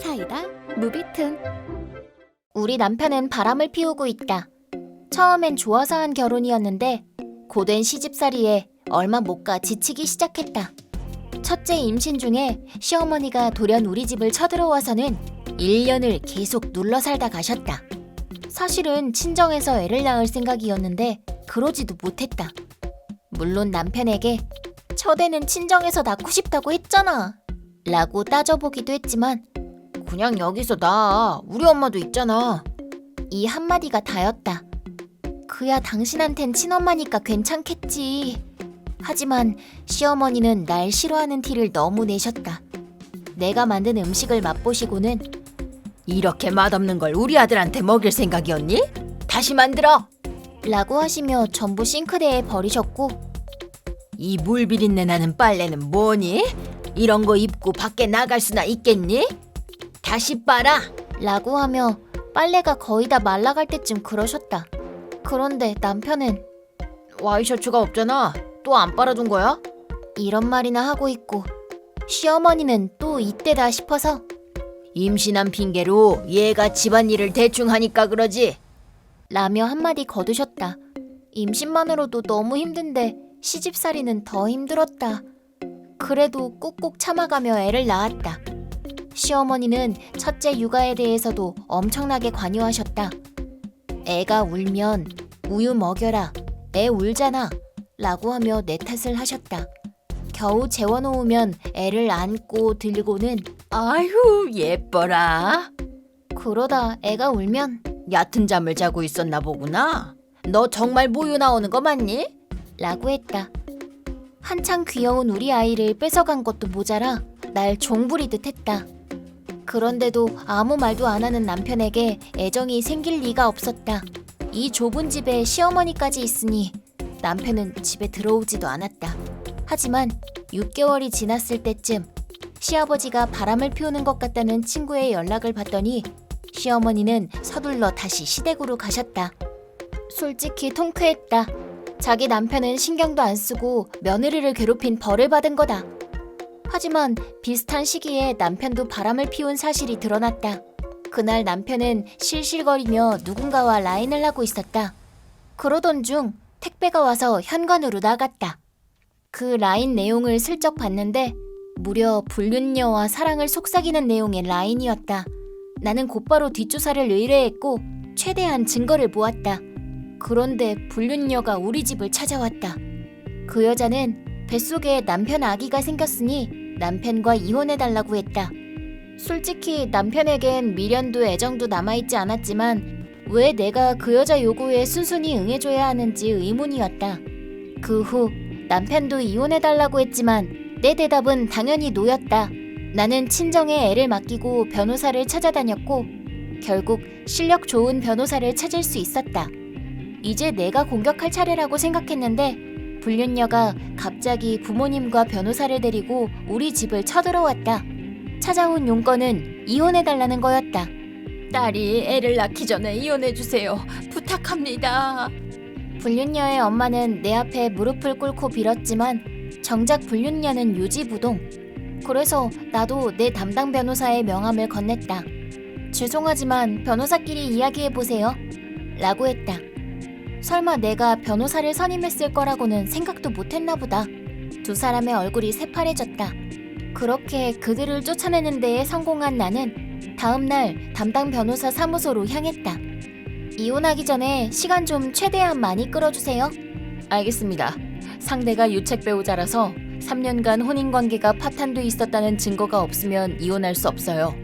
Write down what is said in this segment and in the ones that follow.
사이다 무비튼 우리 남편은 바람을 피우고 있다. 처음엔 좋아서 한 결혼이었는데 고된 시집살이에 얼마 못 가 지치기 시작했다. 첫째 임신 중에 시어머니가 돌연 우리 집을 쳐들어와서는 1년을 계속 눌러 살다 가셨다. 사실은 친정에서 애를 낳을 생각이었는데 그러지도 못했다. 물론 남편에게 첫애는 친정에서 낳고 싶다고 했잖아. 라고 따져보기도 했지만 그냥 여기서 나 우리 엄마도 있잖아. 이 한마디가 다였다. 그야 당신한텐 친엄마니까 괜찮겠지. 하지만 시어머니는 날 싫어하는 티를 너무 내셨다. 내가 만든 음식을 맛보시고는 이렇게 맛없는 걸 우리 아들한테 먹일 생각이었니? 다시 만들어. 라고 하시며 전부 싱크대에 버리셨고 이 물 비린내 나는 빨래는 뭐니? 이런 거 입고 밖에 나갈 수나 있겠니? 다시 빨아. 라고 하며 빨래가 거의 다 말라갈 때쯤 그러셨다. 그런데 남편은 와이셔츠가 없잖아. 또 안 빨아둔 거야? 이런 말이나 하고 있고 시어머니는 또 이때다 싶어서 임신한 핑계로 얘가 집안일을 대충 하니까 그러지. 라며 한마디 거두셨다. 임신만으로도 너무 힘든데 시집살이는 더 힘들었다. 그래도 꾹꾹 참아가며 애를 낳았다. 시어머니는 첫째 육아에 대해서도 엄청나게 관여하셨다. 애가 울면 우유 먹여라. 애 울잖아. 라고 하며 내 탓을 하셨다. 겨우 재워놓으면 애를 안고 들고는 아휴 예뻐라. 그러다 애가 울면 얕은 잠을 자고 있었나 보구나. 너 정말 모유 나오는 거 맞니? 라고 했다. 한창 귀여운 우리 아이를 뺏어간 것도 모자라 날 종부리듯 했다. 그런데도 아무 말도 안 하는 남편에게 애정이 생길 리가 없었다. 이 좁은 집에 시어머니까지 있으니 남편은 집에 들어오지도 않았다. 하지만 6개월이 지났을 때쯤 시아버지가 바람을 피우는 것 같다는 친구의 연락을 받더니 시어머니는 서둘러 다시 시댁으로 가셨다. 솔직히 통쾌했다. 자기 남편은 신경도 안 쓰고 며느리를 괴롭힌 벌을 받은 거다. 하지만 비슷한 시기에 남편도 바람을 피운 사실이 드러났다. 그날 남편은 실실거리며 누군가와 라인을 하고 있었다. 그러던 중 택배가 와서 현관으로 나갔다. 그 라인 내용을 슬쩍 봤는데 무려 불륜녀와 사랑을 속삭이는 내용의 라인이었다. 나는 곧바로 뒷조사를 의뢰했고 최대한 증거를 모았다. 그런데 불륜녀가 우리 집을 찾아왔다. 그 여자는 뱃속에 남편 아기가 생겼으니 남편과 이혼해달라고 했다. 솔직히 남편에겐 미련도 애정도 남아있지 않았지만 왜 내가 그 여자 요구에 순순히 응해줘야 하는지 의문이었다. 그 후 남편도 이혼해달라고 했지만 내 대답은 당연히 노였다. 나는 친정에 애를 맡기고 변호사를 찾아다녔고 결국 실력 좋은 변호사를 찾을 수 있었다. 이제 내가 공격할 차례라고 생각했는데 불륜녀가 갑자기 부모님과 변호사를 데리고 우리 집을 쳐들어왔다. 찾아온 용건은 이혼해달라는 거였다. 딸이 애를 낳기 전에 이혼해 주세요. 부탁합니다. 불륜녀의 엄마는 내 앞에 무릎을 꿇고 빌었지만 정작 불륜녀는 유지부동. 그래서 나도 내 담당 변호사의 명함을 건넸다. 죄송하지만 변호사끼리 이야기해보세요. 라고 했다. 설마 내가 변호사를 선임했을 거라고는 생각도 못했나 보다. 두 사람의 얼굴이 새파래졌다. 그렇게 그들을 쫓아내는 데에 성공한 나는 다음 날 담당 변호사 사무소로 향했다. 이혼하기 전에 시간 좀 최대한 많이 끌어주세요. 알겠습니다. 상대가 유책 배우자라서 3년간 혼인 관계가 파탄돼 있었다는 증거가 없으면 이혼할 수 없어요.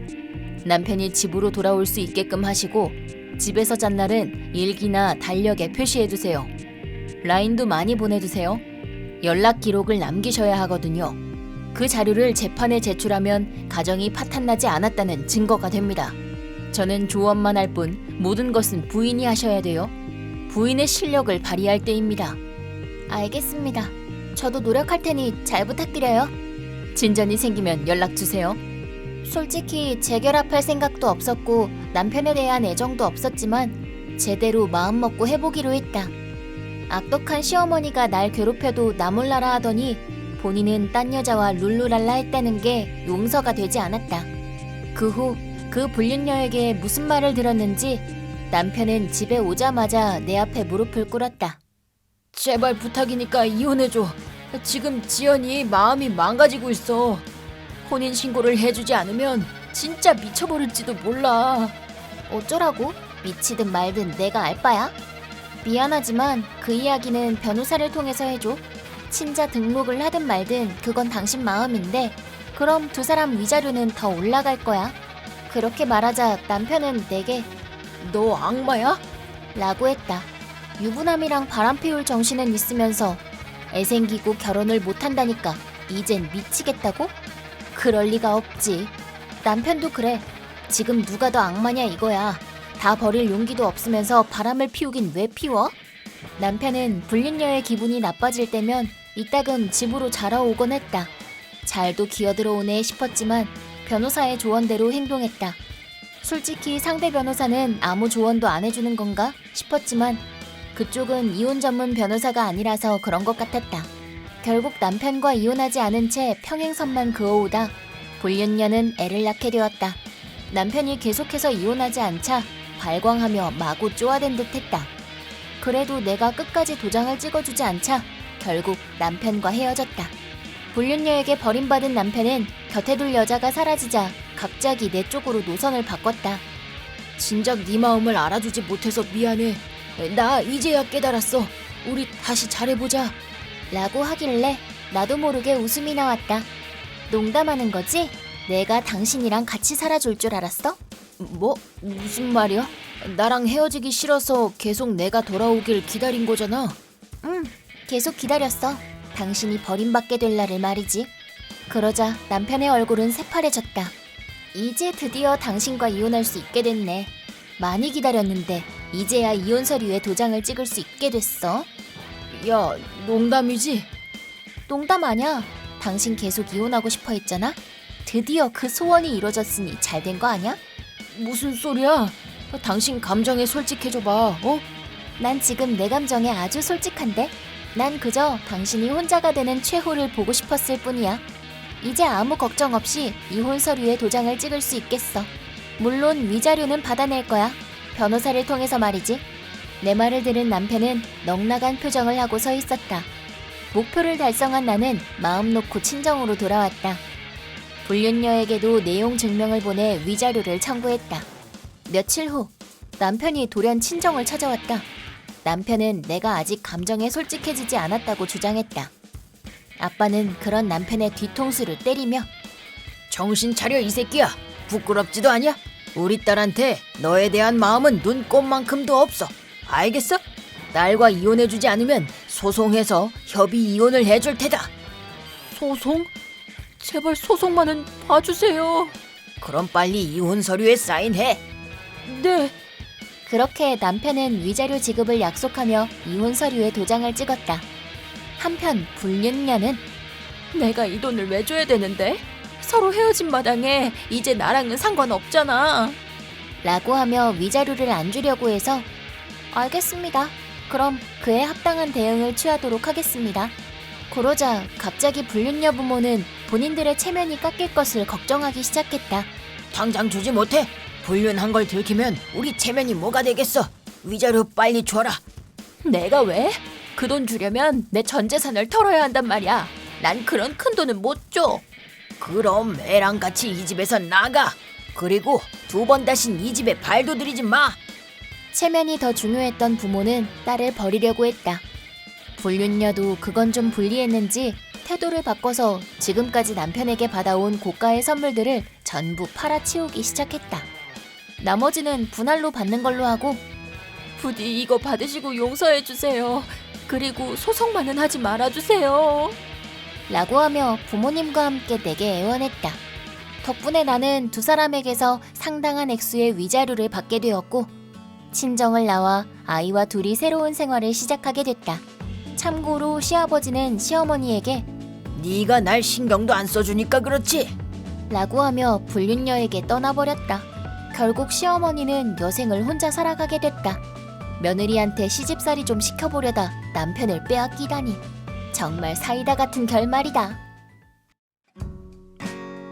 남편이 집으로 돌아올 수 있게끔 하시고 집에서 잔 날은 일기나 달력에 표시해 두세요. 라인도 많이 보내두세요. 연락 기록을 남기셔야 하거든요. 그 자료를 재판에 제출하면 가정이 파탄나지 않았다는 증거가 됩니다. 저는 조언만 할 뿐 모든 것은 부인이 하셔야 돼요. 부인의 실력을 발휘할 때입니다. 알겠습니다. 저도 노력할 테니 잘 부탁드려요. 진전이 생기면 연락 주세요. 솔직히 재결합할 생각도 없었고 남편에 대한 애정도 없었지만 제대로 마음먹고 해보기로 했다. 악독한 시어머니가 날 괴롭혀도 나 몰라라 하더니 본인은 딴 여자와 룰루랄라 했다는 게 용서가 되지 않았다. 그 후 그 불륜녀에게 무슨 말을 들었는지 남편은 집에 오자마자 내 앞에 무릎을 꿇었다. 제발 부탁이니까 이혼해줘. 지금 지연이 마음이 망가지고 있어. 혼인 신고를 해주지 않으면 진짜 미쳐버릴지도 몰라. 어쩌라고? 미치든 말든 내가 알 바야? 미안하지만 그 이야기는 변호사를 통해서 해줘. 친자 등록을 하든 말든 그건 당신 마음인데 그럼 두 사람 위자료는 더 올라갈 거야. 그렇게 말하자 남편은 내게 너 악마야? 라고 했다. 유부남이랑 바람 피울 정신은 있으면서 애 생기고 결혼을 못한다니까 이젠 미치겠다고? 그럴 리가 없지. 남편도 그래. 지금 누가 더 악마냐 이거야. 다 버릴 용기도 없으면서 바람을 피우긴 왜 피워? 남편은 불륜녀의 기분이 나빠질 때면 이따금 집으로 자러 오곤 했다. 잘도 기어들어오네 싶었지만 변호사의 조언대로 행동했다. 솔직히 상대 변호사는 아무 조언도 안 해주는 건가 싶었지만 그쪽은 이혼 전문 변호사가 아니라서 그런 것 같았다. 결국 남편과 이혼하지 않은 채 평행선만 그어오다 불륜녀는 애를 낳게 되었다. 남편이 계속해서 이혼하지 않자 발광하며 마구 쪼아댄 듯 했다. 그래도 내가 끝까지 도장을 찍어주지 않자 결국 남편과 헤어졌다. 불륜녀에게 버림받은 남편은 곁에 둘 여자가 사라지자 갑자기 내 쪽으로 노선을 바꿨다. 진작 네 마음을 알아주지 못해서 미안해. 나 이제야 깨달았어. 우리 다시 잘해보자. 라고 하길래 나도 모르게 웃음이 나왔다. 농담하는 거지? 내가 당신이랑 같이 살아줄 줄 알았어? 뭐? 무슨 말이야? 나랑 헤어지기 싫어서 계속 내가 돌아오길 기다린 거잖아. 응, 계속 기다렸어. 당신이 버림받게 될 날을 말이지. 그러자 남편의 얼굴은 새파래졌다. 이제 드디어 당신과 이혼할 수 있게 됐네. 많이 기다렸는데 이제야 이혼 서류에 도장을 찍을 수 있게 됐어. 야, 농담이지? 농담 아냐? 당신 계속 이혼하고 싶어 했잖아? 드디어 그 소원이 이루어졌으니 잘 된 거 아냐? 무슨 소리야? 당신 감정에 솔직해줘봐, 어? 난 지금 내 감정에 아주 솔직한데? 난 그저 당신이 혼자가 되는 최후를 보고 싶었을 뿐이야. 이제 아무 걱정 없이 이혼 서류에 도장을 찍을 수 있겠어. 물론 위자료는 받아낼 거야. 변호사를 통해서 말이지. 내 말을 들은 남편은 넉나간 표정을 하고 서 있었다. 목표를 달성한 나는 마음 놓고 친정으로 돌아왔다. 불륜녀에게도 내용 증명을 보내 위자료를 청구했다. 며칠 후 남편이 돌연 친정을 찾아왔다. 남편은 내가 아직 감정에 솔직해지지 않았다고 주장했다. 아빠는 그런 남편의 뒤통수를 때리며 정신 차려, 이 새끼야. 부끄럽지도 않냐? 우리 딸한테 너에 대한 마음은 눈꼽만큼도 없어. 알겠어? 딸과 이혼해주지 않으면 소송해서 협의 이혼을 해줄 테다. 소송? 제발 소송만은 봐주세요. 그럼 빨리 이혼 서류에 사인해. 네. 그렇게 남편은 위자료 지급을 약속하며 이혼 서류에 도장을 찍었다. 한편 불륜녀는 내가 이 돈을 왜 줘야 되는데? 서로 헤어진 마당에 이제 나랑은 상관없잖아. 라고 하며 위자료를 안 주려고 해서 알겠습니다. 그럼 그에 합당한 대응을 취하도록 하겠습니다. 그러자 갑자기 불륜녀 부모는 본인들의 체면이 깎일 것을 걱정하기 시작했다. 당장 주지 못해. 불륜한 걸 들키면 우리 체면이 뭐가 되겠어. 위자료 빨리 줘라. 내가 왜? 그 돈 주려면 내 전 재산을 털어야 한단 말이야. 난 그런 큰 돈은 못 줘. 그럼 애랑 같이 이 집에서 나가. 그리고 두 번 다신 이 집에 발도 들이지 마. 체면이 더 중요했던 부모는 딸을 버리려고 했다. 불륜녀도 그건 좀 불리했는지 태도를 바꿔서 지금까지 남편에게 받아온 고가의 선물들을 전부 팔아치우기 시작했다. 나머지는 분할로 받는 걸로 하고 부디 이거 받으시고 용서해 주세요. 그리고 소송만은 하지 말아 주세요. 라고 하며 부모님과 함께 내게 애원했다. 덕분에 나는 두 사람에게서 상당한 액수의 위자료를 받게 되었고 친정을 나와 아이와 둘이 새로운 생활을 시작하게 됐다. 참고로 시아버지는 시어머니에게 네가 날 신경도 안 써주니까 그렇지. 라고 하며 불륜녀에게 떠나버렸다. 결국 시어머니는 여생을 혼자 살아가게 됐다. 며느리한테 시집살이 좀 시켜보려다 남편을 빼앗기다니. 정말 사이다 같은 결말이다.